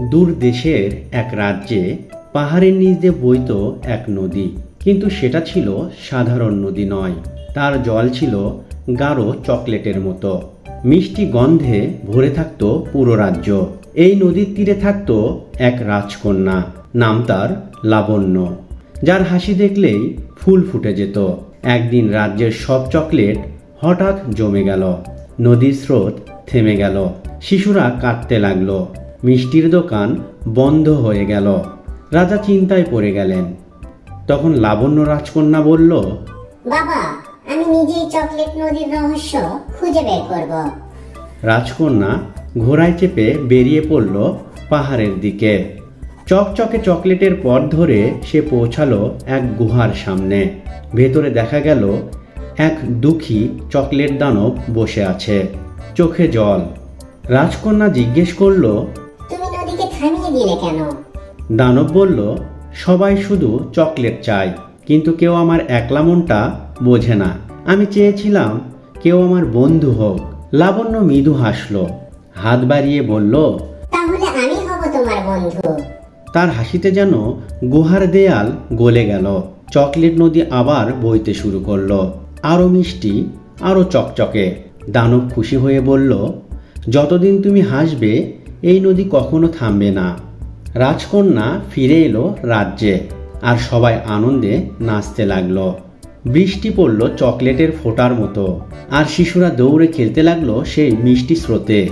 দূর দেশের এক রাজ্যে পাহাড়ের নিচ দিয়ে বইত এক নদী। কিন্তু সেটা ছিল সাধারণ নদী নয়। তার জল ছিল গাঢ় চকলেটের মতো। মিষ্টি গন্ধে ভরে থাকতো পুরো রাজ্য। এই নদীর তীরে থাকতো এক রাজকন্যা, নাম তার লাবণ্য। যার হাসি দেখলেই ফুল ফুটে যেত। একদিন রাজ্যের সব চকলেট হঠাৎ জমে গেল। নদীর স্রোত থেমে গেল। শিশুরা কাঁদতে লাগল। মিষ্টির দোকান বন্ধ হয়ে গেল। রাজা চিন্তায় পড়ে গেলেন। তখন লাবণ্য রাজকন্যা বলল বাবা আমি নিজেই চকলেট নদীর রহস্য খুঁজে বের করব। রাজকন্যা ঘোড়ায় চেপে বেরিয়ে পড়ল পাহাড়ের দিকে। চকচকে চকলেটের পথ ধরে সে পৌঁছালো এক গুহার সামনে। ভেতরে দেখা গেল এক দুঃখী চকলেট দানব বসে আছে চোখে জল। রাজকন্যা জিজ্ঞেস করল দিলে কেন? দানব বলল সবাই শুধু চকলেট চায় কিন্তু কেউ আমার একলা মনটা বোঝে না। আমি চেয়েছিলাম কেউ আমার বন্ধু হোক। লাবণ্য মৃদু হাসলো হাত বাড়িয়ে বলল তাহলে আমি হব তোমার বন্ধু। তার হাসিতে যেন গুহার দেয়াল গলে গেল। চকলেট নদী আবার বইতে শুরু করল। আরও মিষ্টি আরও চকচকে। দানব খুশি হয়ে বলল যতদিন তুমি হাসবে এই নদী কখনো থামবে না। রাজকন্যা ফিরে এলো রাজ্যে আর সবাই আনন্দে নাচতে লাগল। বৃষ্টি পড়ল চকলেটের ফোটার মতো। আর শিশুরা দৌড়ে খেলতে লাগল সেই মিষ্টি স্রোতে।